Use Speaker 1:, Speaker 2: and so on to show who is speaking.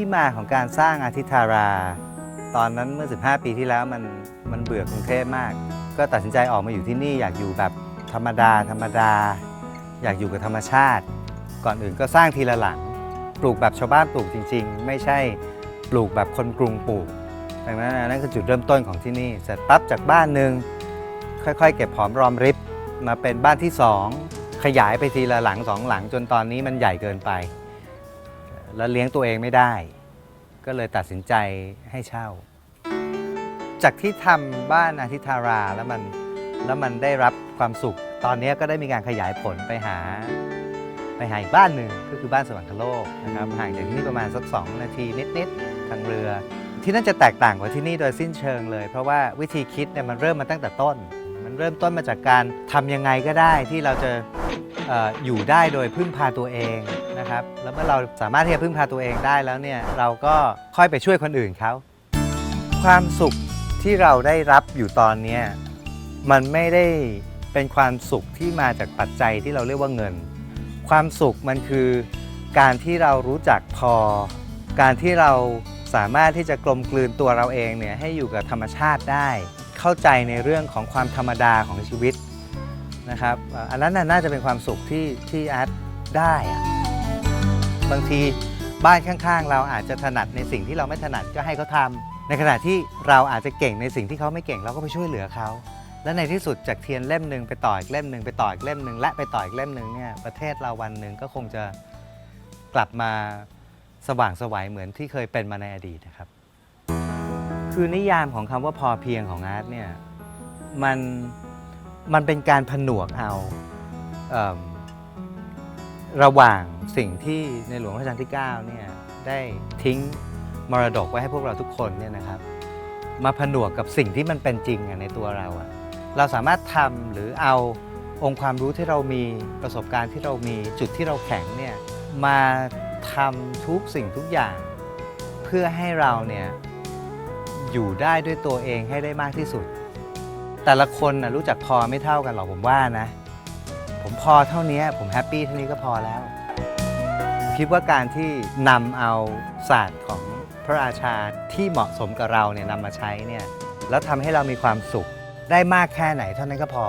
Speaker 1: ที่มาของการสร้างอาทิธารา ตอนนั้นเมื่อ 15 ปีที่แล้วมันมันเบื่อกรุงเทพมาก ก็ตัดสินใจออกมาอยู่ที่นี่อยากอยู่แบบธรรมดา ธรรมดา อยากอยู่กับธรรมชาติ ก่อนอื่นก็สร้างทีละหลัง ปลูกแบบชาวบ้านปลูกจริง ๆ ไม่ใช่ปลูกแบบคนกรุงปลูกดังนั้นนนั่นคือจุดเริ่มต้นของที่นี่เสร็จปั๊บจากบ้านหนึ่งค่อย ๆ เก็บหอมรอมริบมาเป็นบ้านที่สองขยายไปทีละหลังสองหลังจนตอนนี้มันใหญ่เกินไป แล้วเลี้ยงตัวเองไม่ได้ ก็เลยตัดสินใจให้เช่า จากที่ทำบ้านอาทิตาราแล้วมันแล้วมันได้รับความสุข ตอนนี้ก็ได้มีการขยายผลไปหา ไปหาอีกบ้านหนึ่งก็คือบ้านสวรรคโลกนะครับห่างจากที่นี่ประมาณสักสองนาทีนิดๆทางเรือ ที่นั่นจะแตกต่างกว่าที่นี่โดยสิ้นเชิงเลย เพราะว่าวิธีคิดเนี่ยมันเริ่มมาตั้งแต่ต้น มันเริ่มต้นมาจากการทำยังไงก็ได้ที่เราจะอออยู่ได้โดยพึ่งพาตัวเอง นะครับ แล้วเมื่อเราสามารถที่จะพึ่งพาตัวเองได้แล้วเนี่ย เราก็ค่อยไปช่วยคนอื่นเขา ความสุขที่เราได้รับอยู่ตอนนี้มันไม่ได้เป็นความสุขที่มาจากปัจจัยที่เราเรียกว่าเงิน ความสุขมันคือการที่เรารู้จักพอ การที่เราสามารถที่จะกลมกลืนตัวเราเองเนี่ยให้อยู่กับธรรมชาติได้ เข้าใจในเรื่องของความธรรมดาของชีวิตนะครับ อันนั้นน่ะน่าจะเป็นความสุขที่ที่อาร์ตได้อะ บางทีบ้านข้างๆ เราอาจจะถนัดในสิ่งที่เราไม่ถนัดก็ให้เขาทำในขณะที่เราอาจจะเก่งในสิ่งที่เขาไม่เก่งเราก็ไปช่วยเหลือเขา และในที่สุดจากเทียนเล่มหนึ่งไปต่ออีกเล่มหนึ่งไปต่ออีกเล่มหนึ่งและไปต่ออีกเล่มหนึ่งเนี่ยประเทศเราวันหนึ่งก็คงจะกลับมาสว่างไสวัยเหมือนที่เคยเป็นมาในอดีตนะครับ คือนิยามของคำว่าพอเพียงของอาร์ตเนี่ยมันมันเป็นการผนวกเอาเอ ระหว่างสิ่งที่ในหลวงรัชกาลที่9เนี่ยได้ทิ้งมรดกไว้ให้พวกเราทุกคนเนี่ยนะครับ มาผนวกกับสิ่งที่มันเป็นจริงในตัวเราอะเราสามารถทำหรือเอาองค์ความรู้ที่เรามีประสบการณ์ที่เรามีจุดที่เราแข็งเนี่ยมาทำทุกสิ่งทุกอย่าง เพื่อให้เราเนี่ยอยู่ได้ด้วยตัวเองให้ได้มากที่สุด แต่ละคนนะรู้จักพอไม่เท่ากันหรอกผมว่านะ ผมพอเท่านี้ผมแฮปปี้เท่านี้ก็พอแล้ว คิดว่าการที่นำเอาศาสตร์ของพระราชาที่เหมาะสมกับเราเนี่ยนำมาใช้เนี่ยแล้วทำให้เรามีความสุขได้มากแค่ไหนเท่านั้นก็พอ